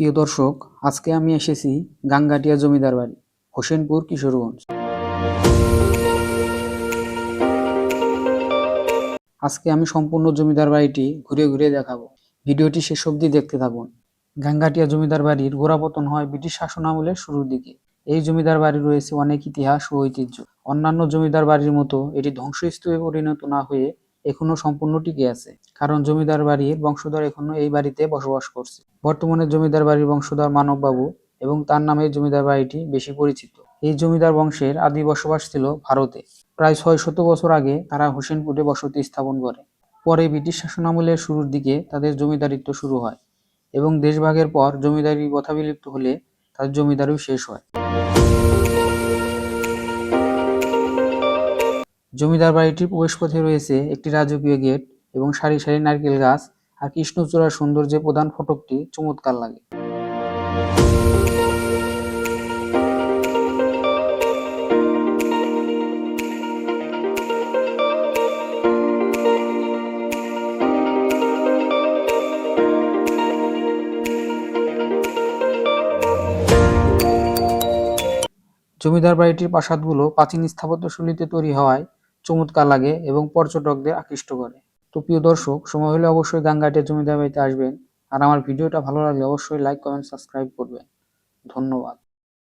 প্রিয় দর্শক, আজকে আমি এসেছি গাঙ্গাটিয়া জমিদার বাড়ি, হোসেনপুর কিশোরগঞ্জ। আজকে আমি সম্পূর্ণ জমিদার বাড়িটি ঘুরে ঘুরে দেখাবো। ভিডিওটি শেষ অবধি দেখতে থাকুন। গাঙ্গাটিয়া জমিদার বাড়ির গোড়াপতন হয় ব্রিটিশ শাসনামলের শুরুর দিকে। এই জমিদার বাড়ি রয়েছে অনেক ইতিহাস ও ঐতিহ্য। অন্যান্য জমিদার বাড়ির মতো এটি ধ্বংসস্তূপে পরিণত না হয়ে এখনও সম্পূর্ণ টিকে আছে। কারণ জমিদার বাড়ির বংশধর এখনও এই বাড়িতে বসবাস করছে। বর্তমানে জমিদার বাড়ির বংশধর মানববাবু এবং তার নামে জমিদার বাড়িটি বেশি পরিচিত। এই জমিদার বংশের আদি বসবাস ছিল ভারতে। প্রায় ছয় শত বছর আগে তারা হোসেনপুরে বসতি স্থাপন করে। পরে ব্রিটিশ শাসনামলের শুরুর দিকে তাদের জমিদারিত্ব শুরু হয় এবং দেশভাগের পর জমিদারি প্রথা বিলুপ্ত হলে তার জমিদারিও শেষ হয়। জমিদার বাড়িটির প্রবেশপথে রয়েছে একটি রাজকীয় গেট এবং সারি সারি নারকেল গাছ আর কৃষ্ণচূড়ার সৌন্দর্যে প্রধান ফটকটি চমৎকার লাগে। জমিদার বাড়িটির প্রাসাদগুলো প্রাচীন স্থাপত্যশৈলীতে তৈরি হওয়ায় চমৎকার লাগে এবং পর্যটকদের আকৃষ্ট করে। তো প্রিয় দর্শক, সময় হলে অবশ্যই গাঙ্গাটের জমিদার বাড়িতে আসবেন। আর আমার ভিডিওটা ভালো লাগলে অবশ্যই লাইক কমেন্ট সাবস্ক্রাইব করবেন। ধন্যবাদ।